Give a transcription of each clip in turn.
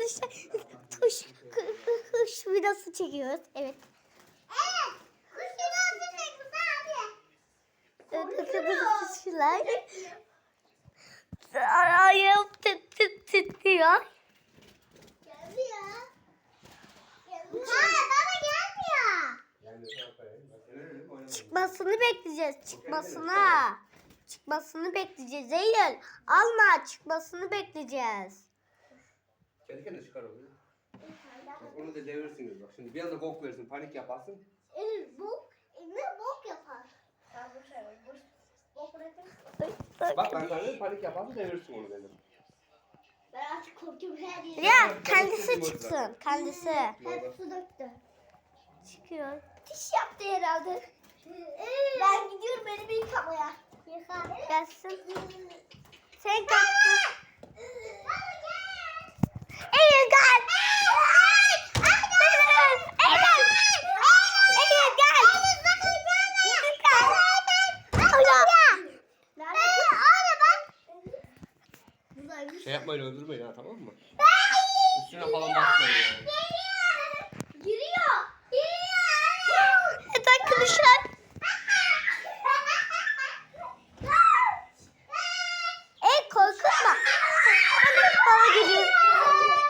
arkadaşlar kuş kuş videosu çekiyoruz. Evet. Evet. Kuşun ağzı çekti abi. Evet. Ayağım tıt tıt titriyor. Gelmiyor. Gelmiyor. Hayır baba gelmiyor. Çıkmasını bekleyeceğiz. Çıkmasını. Çıkmasını bekleyeceğiz. Eylül alma çıkmasını bekleyeceğiz. Kendi kendine çıkar onu. Bak onu da devirirsiniz bak. Şimdi bir anda bok verirsin, panik yaparsın. El bok, ne bok yapar? Ben bu şey bu bok bırakırım. Bak ben sana panik yaparsın devirirsin onu dedim. Ben artık korkuyorum her yeri. Ya kendisi çıksın. Kendisi. Hep su döktü. Çıkıyor. Diş yaptı herhalde. Ben gidiyorum beni bir yıkamaya. Yıka. Gelsin. Sen kalksın. Eylül gel. Eylül. Eylül. Eylül gel. Eylül gel. Orada. Nerede? Abi bak. Buradaymış. Şey yapmayın öldürmeyin ha tamam mı? Üstüne falan basmayın yani. Giriyor. Giriyor. Evet arkadaşlar. Ey korkutma. Kamera bana geliyor.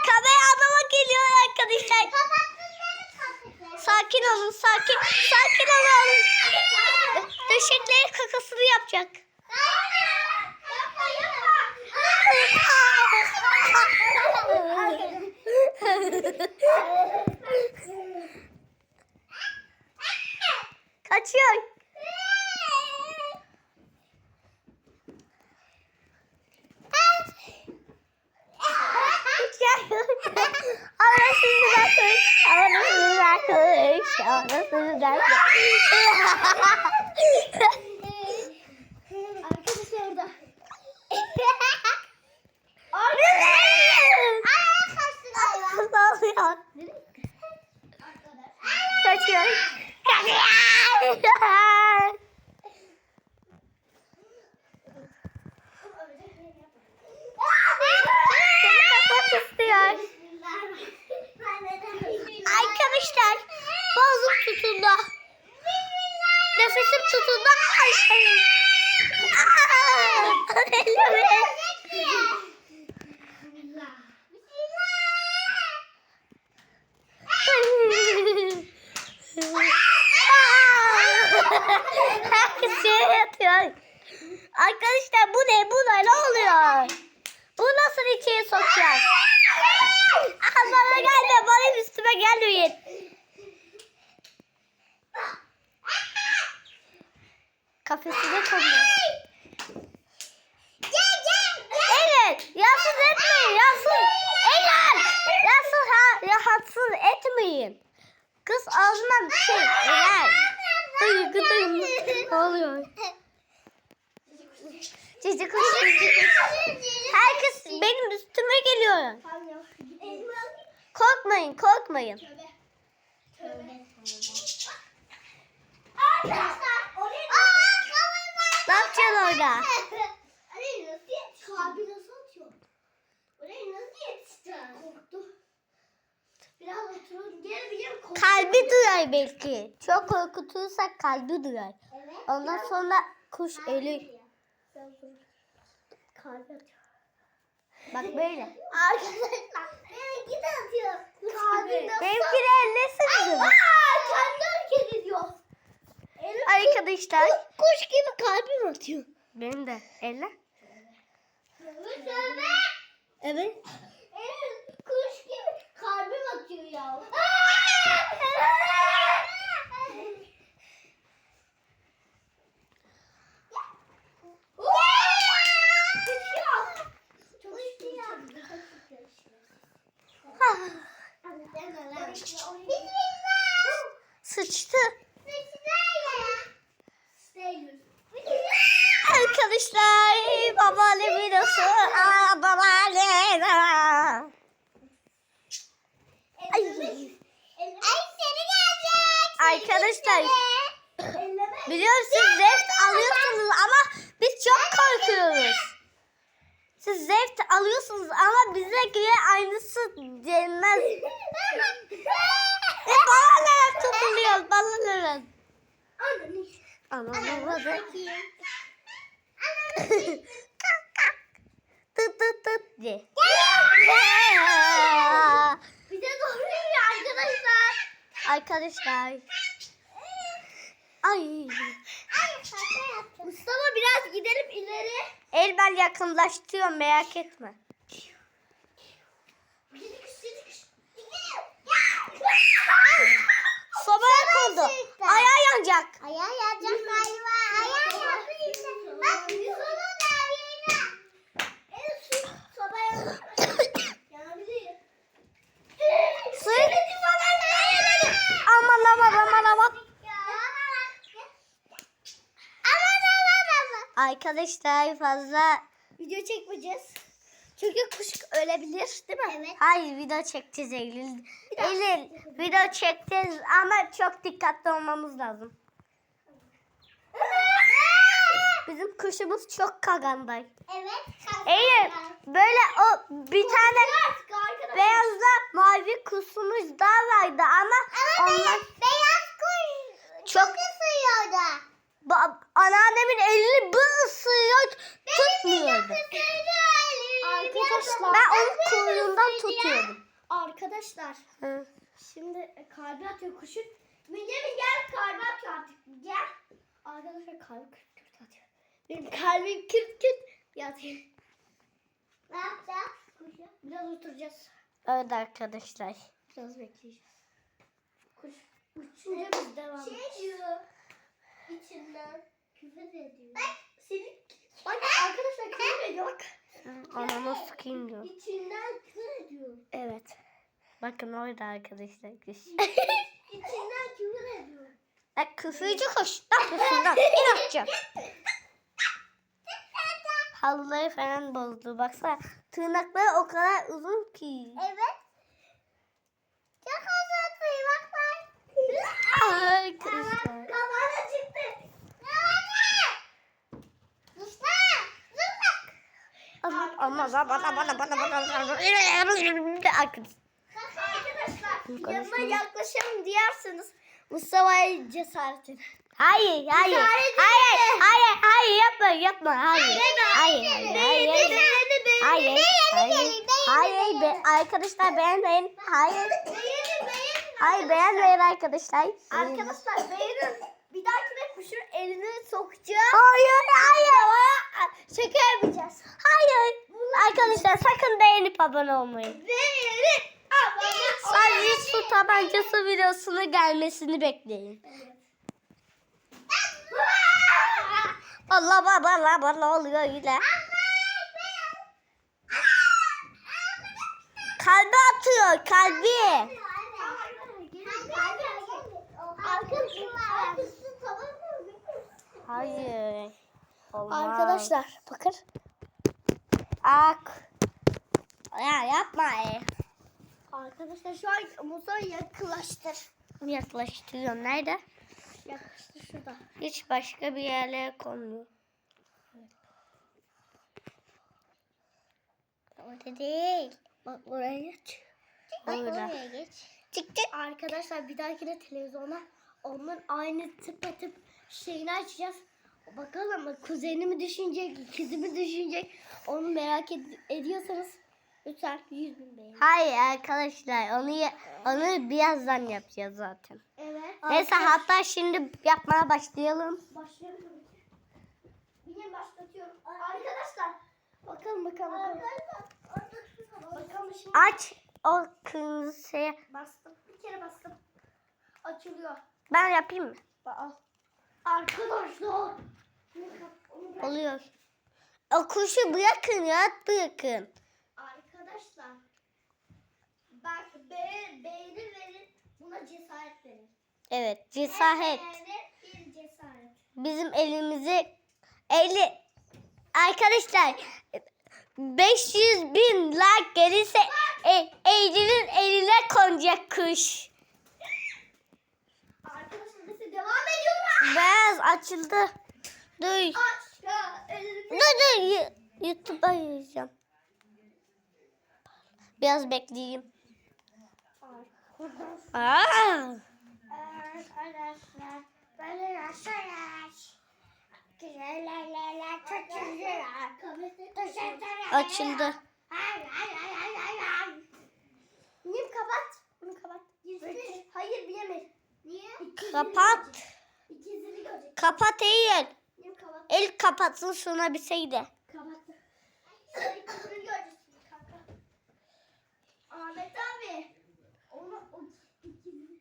Kamera adama geliyor arkadaşlar. Sakin olun sakin. Sakin olun. Döşekleri kakasını yapacak. Kaçıyor. Anasını da kış, anasını da kış, anasını da orada. Kaçıyor. Kaçıyor. Seni kapmak istiyor. Arkadaşlar boğazım tutuldu. Nefesim tutuldu. Ay, ay. Aa, elimi. Herkes şey yapıyor. Arkadaşlar bu ne? Bu ne? Ne oluyor? Bu nasıl içeri sokacağız? Aa, bana gelme. Bana üstüme gelmeyin. Kafesine konuyor. Evet. Yansız etmeyin. Yansız. Eğer. Yansız ha, rahatsız etmeyin. Kız ağzından bir şey. Eğer. Dayı gıdayım. Ne oluyor? Cici kuş. Cici kuş. Herkes benim üstüme geliyor. Korkmayın, korkmayın. Ne yapacaksın orada? Orayı nasıl yetişti? Kalbi nasıl atıyor? Orayı nasıl yetişti? Korktu. Biraz oturun. Gel biliyorum korktu. Kalbi duyar belki. Çok korkutursak kalbi duyar. Evet. Ondan sonra kuş ölür. Kalbi atıyor. Bak böyle. Arkadaşlar benimki de atıyor. Kalbi nasıl? Benimki de ellesin. Aa, kendi. Elim Arkadaşlar. kuş gibi kalbim atıyor. Benim de. Elle. Evet. Elim kuş gibi kalbim atıyor ya. Sıçtı. Arkadaşlar babaanne videosu. Aa babaanne. Ay. Ay seni gelecek. Arkadaşlar Elleme. biliyorsunuz zevk alıyorsunuz ama biz çok korkuyoruz. Siz zevk alıyorsunuz ama bize göre aynısı gelmez. e balalara tutuluyor balalara. Ananı. Anam babada. Tıt tıt tıt diye. Bize doğru yürüyor arkadaşlar. Arkadaşlar. Ay. Mustafa biraz gidelim ileri. El ben yakınlaştırıyorum merak etme. Sobaya kondu. Ayağı yanacak. Ayağı yanacak galiba. Ayağı işte. Bak onu da yerine. Evet sobaya yanabilir. Suyu Aman aman aman aman. Arkadaşlar fazla Video çekmeyeceğiz. Çünkü kuş ölebilir değil mi? Evet. hayır video çekeceğiz Eylül. Eylül video çekeceğiz ama çok dikkatli olmamız lazım. Bizim kuşumuz çok kaganday. Evet. Eylül böyle o bir tane beyazla mavi kuşumuz daha vardı ama onlar beyaz kuş çok ısırıyordu. Ba- anneannemin elini bu ısırıyor tutmuyordu. Arkadaşlar. Ben onu kuyruğundan tutuyordum. Arkadaşlar. Hı. Şimdi e, kalbi atıyor kuşun. Bünyamin gel kalbi atıyor artık. Gel. Arkadaşlar kalbi küt küt atıyor. Benim kalbim küt küt yatıyor. Ne yapacağız? Kuşa. Biraz oturacağız. Evet arkadaşlar. Biraz bekleyeceğiz. Kuş uçunca biz devam edeceğiz. Şey diyor. İçinden küfür ediyor. Bak senin Bak arkadaşlar küfür ediyor bak. Anamı sıkayım diyor. İçinden. Bakın orada arkadaşlar kuş. İçinden küfür ediyor. Bak küfürcü kuş. Ne yapıyorsun lan? İn atacağım. Halıları falan bozdu. Baksana tırnakları o kadar uzun ki. Evet. Çok azaltmayı bak bak. Arkadaşlar. Kafana çıktı. Mustafa. Dur Ama ama bana bana bana bana bana Arkadaşlar. Arkadaşlar yanına yaklaşalım diyerseniz Mustafa'ya cesaret edin. Hayır, hayır. Hayır, edin. hayır, hayır, yapma, yapma. Hayır. Hayır, hayır, hayır. Hayır, hayır. Hayır, be, arkadaşlar beğenmeyin. Hayır. Hayır, beğenmeyin arkadaşlar. Arkadaşlar beğenin. Bir dahakine kuşun elini sokacağız. Hayır, hayır. Şaka yapacağız. Hayır. Arkadaşlar sakın beğenip abone olmayın. Beğenin. Sadece su tabancası videosunun gelmesini bekleyin. Allah Allah Allah Allah oluyor yine. Kalbi atıyor kalbi. Hayır. Olmaz. Arkadaşlar bakın. Ak. Ya yapma e. Arkadaşlar şu an Musa yaklaştır. Yaklaştırıyor. Nerede? Yaklaştır şurada. Hiç başka bir yerlere konmuyor. Orada değil. Bak oraya geç. Orada. geç. Çık çık. Arkadaşlar bir dahakine televizyona onun aynı tıpatıp şeyini açacağız. Bakalım kuzeni mi düşünecek, ikizi mi düşünecek onu merak ed- ediyorsanız lütfen 100 bin beğenin. Hayır arkadaşlar onu onu birazdan yapacağız zaten. Evet. Neyse hatta şimdi yapmaya başlayalım. Başlıyorum tabii ki. Yine başlatıyorum. Arkadaşlar. Bakalım bakalım. bakalım. Bakalım şimdi. Aç o kırmızı şeye. Bastım. Bir kere bastım. Açılıyor. Ben yapayım mı? Al. Arkadaşlar. Oluyor. O kuşu bırakın rahat bırakın. Arkadaşlar. Bak be beğeni verin. Buna cesaret verin. Evet cesaret. Her beğeni bir cesaret. Bizim elimizi eli arkadaşlar 500 bin like gelirse e, Eylül'ün eline konacak kuş. Arkadaşlar neyse devam ediyorum. Beyaz açıldı. Dur. Aç ya. Dur dur. YouTube'a yazacağım. Biraz bekleyeyim. Aa, Arkadaşlar. Böyle güzel. açıldı. Nim kapat. Bunu kapat. Hayır bilemez. Niye? Kapat. Kapat Eylül. Nim kapat. El kapatsın şuna bir şey de. Kapattı. Sen ikizini göreceksin kanka. Ahmet abi. Onu o ikizini.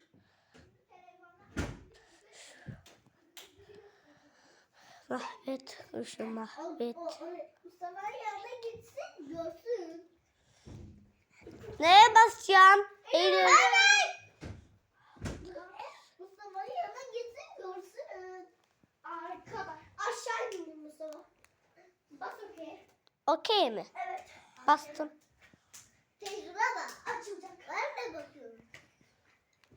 Mahvet kuşu mahvet. O, o, Mustafa'nın yanına gitsin görsün. Neye basacağım? Eylül. Mustafa'nın yanına gitsin görsün. Arkada. Aşağı indim Mustafa. Bas okey. Okey mi? Evet. Bastım. Tecrübe bak. Açılacak. Ben de bakıyorum.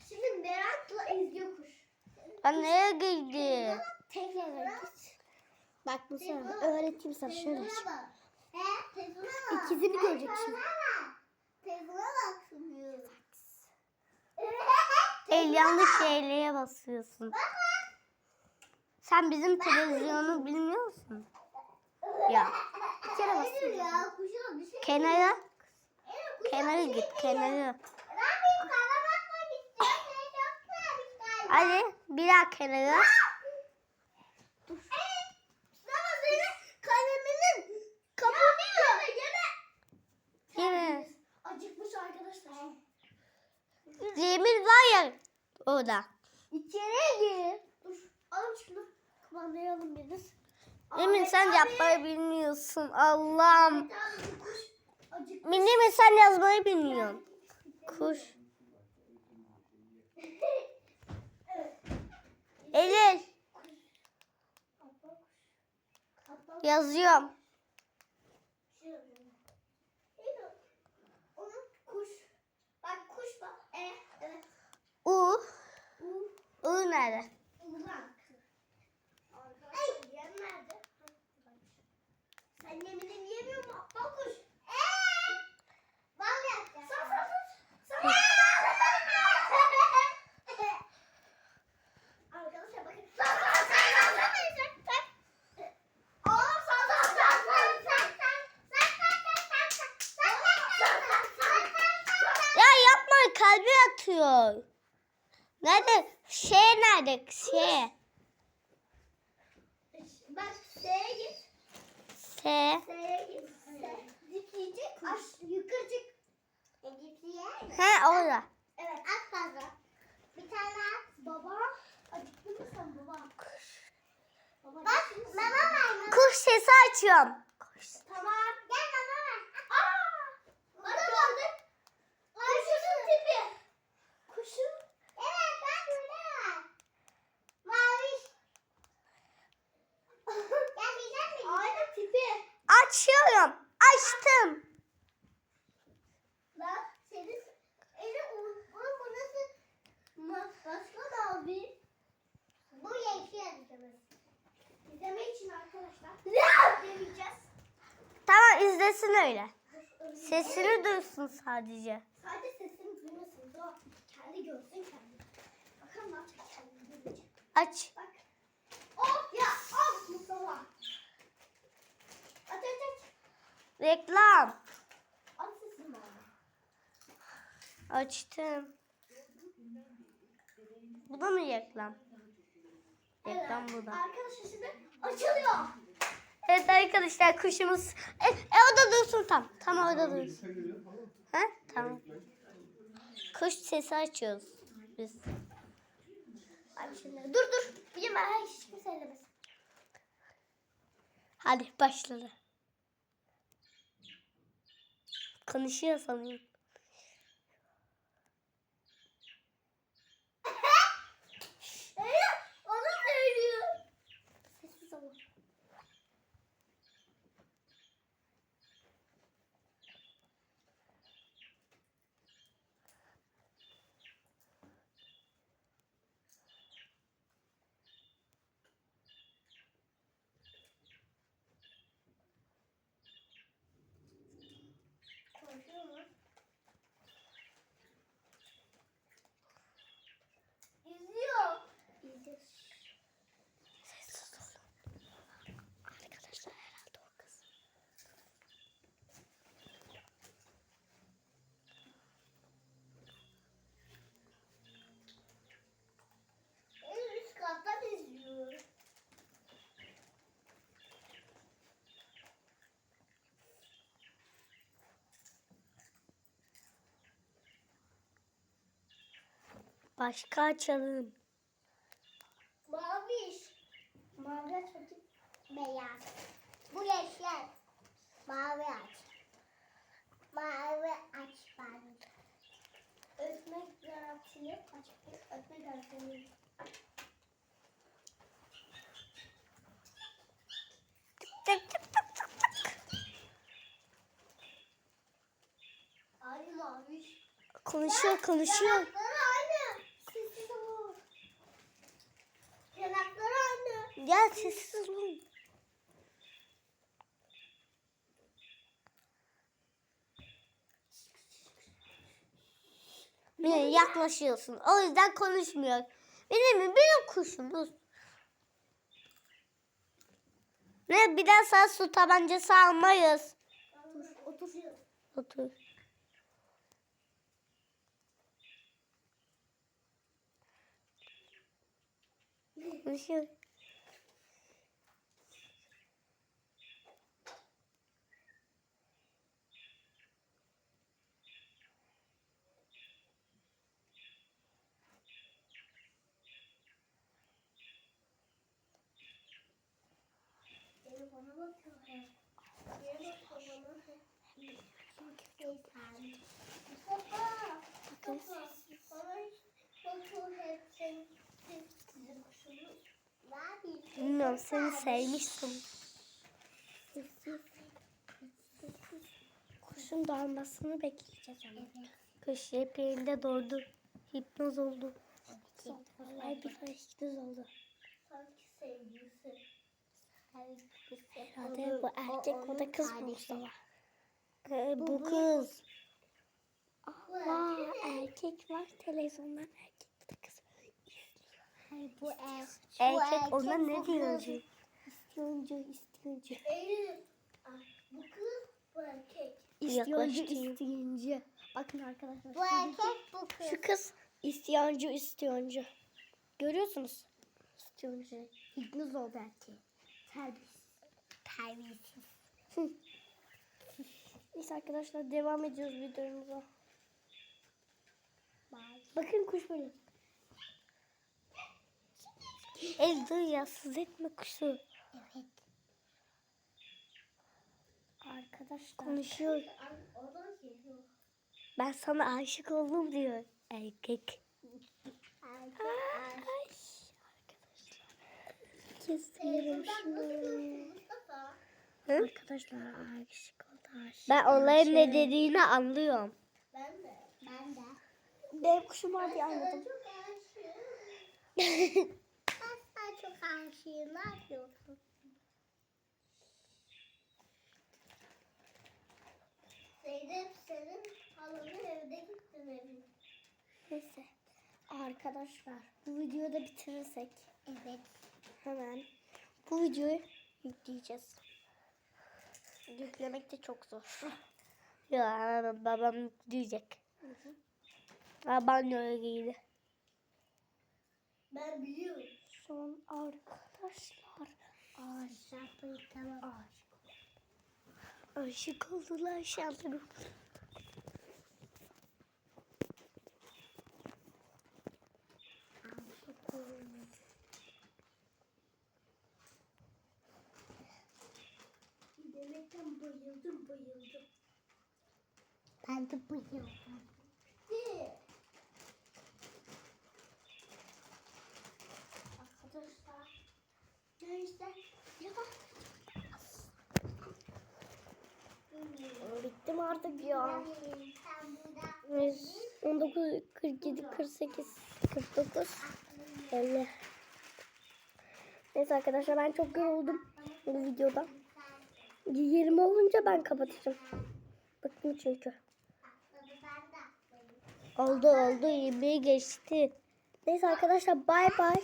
Şimdi merakla izliyor kuş. Ben neye girdim? Tekrar git. Bak Mustafa, öğreteyim sana. Şöyle bak. İkizini görecek şimdi. El yanlış şeylere basıyorsun. Sen bizim televizyonu bilmiyor musun? Ya. Bir kere bir şey. Kenara, kenara şey git, kenara. Ben bir kana bakmak istiyorum. Seni çok sevmişler. Hadi bir daha kenara. Evet. Mustafa senin kaleminin kapatıyor. Yeme. Değil mi? Acıkmış arkadaşlar. Demir var ya orada. İçeriye gir. Dur. Alın şunu. Kumandayı alın biriniz. Emin sen abi. yapmayı bilmiyorsun. Allah'ım. Acıkmış. Minni sen yazmayı bilmiyorsun. Kuş. Kaplan yazıyorum. şey Onun kuş. Bak kuş bak. E, evet. U. U. Nerede? Uzak. Nerede? Sen yemini yemiyor mu? Bak Nerede? Şey nerede? Şey. Bak S'ye git. S. S'ye git. S. Dikleyecek. Aş, yukarı çık. E dikleyen. He orada. Evet at fazla. Bir tane at. Baba. Acıktı mı sen baba? Baba Bak mama ver mama. Kuş sesi açıyorum. Tamam. Gel mama ver. Aa! Bana geldi. Kuşun tipi. Kuşun. Evet ben burada. Mavi. Gel diyecek mi? Aynı tipi. Açıyorum. Açtım. Lan senin eli onun bu nasıl ma- başka da abi. Bu yeşil izlemez. İzlemek için arkadaşlar. Ne? Deneyeceğiz. Tamam izlesin öyle. Dur, Sesini duysun sadece. Sadece sesini duymasın. Dur. Kendi görsün kendi. Bakalım ne yapacak kendi görecek. Aç. Bak. Oh ya al Mustafa. Aç aç aç. Reklam. At sesini bana. Açtım. Bu da mı reklam? Reklam bu da. Arkadaşlar şimdi açılıyor. Evet arkadaşlar kuşumuz. E, e o da dursun tam. Tam orada dursun. Ha? Tamam. Kuş sesi açıyoruz biz. Abi şimdi dur dur. Ben hiç kimse ellemesin. Hadi başladı. Konuşuyor sanıyorum. Evet, onu söylüyor. Sessiz olun. Konuşuyor mu? Başka açalım. Maviş. Mavi aç bakayım. Beyaz. Bu yeşil. Mavi aç. Mavi aç ben. Ötmek garantili. Aç. Ötmek garantili. Tık tık tık tık tık. Aynı maviş. Konuşuyor konuşuyor. Yanakları aynı. Sessiz ol. Yanakları aynı. Ya sessiz olun. Niye yaklaşıyorsun? O yüzden konuşmuyor. Benim? Benim kuşumuz. Ne bir daha sana su tabancası almayız. Otur. Otur. Otur. Konuşuyor. Beni bana bakıyor hep. Beni bakıyor bana hep. Çünkü şeytan. Mustafa. Mustafa. Bana hiç bakıyor hep. Sen, sen, sizin kuşunuz. Ne yapayım? Bilmiyorum seni sevmiştim. Kuşun doğmasını bekleyeceğiz ama. Kuş yepeğinde doğdu. Hipnoz oldu. Vallahi bir hipnoz oldu. Sanki sevgilisi. Herhalde bu erkek o da kız. Mustafa? Ee, bu Bu- kız. Bu Allah erkek. var televizyondan erkek bu da kız. Bu er, Erkek ona ne bu diyor? İstiyoncu, istiyoncu. Bu kız, bu erkek. Yaklaştı. isteyince. Bakın arkadaşlar. Bu erkek, bu kız. Şu kız istiyoncu, istiyoncu. Görüyorsunuz. İstiyoncu. Hipnoz oldu erkeği. Terbiyesiz. Terbiyesiz. Neyse arkadaşlar devam ediyoruz videomuza. Bakın kuş böyle. El dur ya sız etme kuşu. Evet. Arkadaşlar. Konuşuyor. Ben sana aşık oldum diyor. Erkek. Erkek. Ay, arkadaşlar. Kesiyorum şunu. Mustafa. Hı? Arkadaşlar aşık oldu aşık. Ben onların ne dediğini anlıyorum. Ben de. Ben de. Benim kuşum var diye anladım. sana çok aşığım. Ne yapıyorsun? Zeynep senin halanı evde gittin evin. Neyse. Arkadaşlar bu videoyu da bitirirsek Evet. hemen bu videoyu yükleyeceğiz. Yüklemek de çok zor. ya babam yükleyecek. Öyle giydi. Ben biliyorum. Son arkadaşlar Aşağı tamam. aşık oldular oldum. Demekten bayıldım bayıldım. Ben de bayıldım. Arkadaşlar. Bittim artık ya. Sen burada 19, 47, 48, 49, 50. Neyse arkadaşlar ben çok yoruldum bu videoda. 20 olunca ben kapatacağım. Bıktım çünkü. Oldu oldu 20'yi geçti. Neyse arkadaşlar bay bay.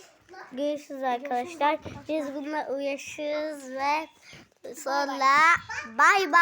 Görüşürüz arkadaşlar. Biz bununla uğraşırız ve sonra bay bay.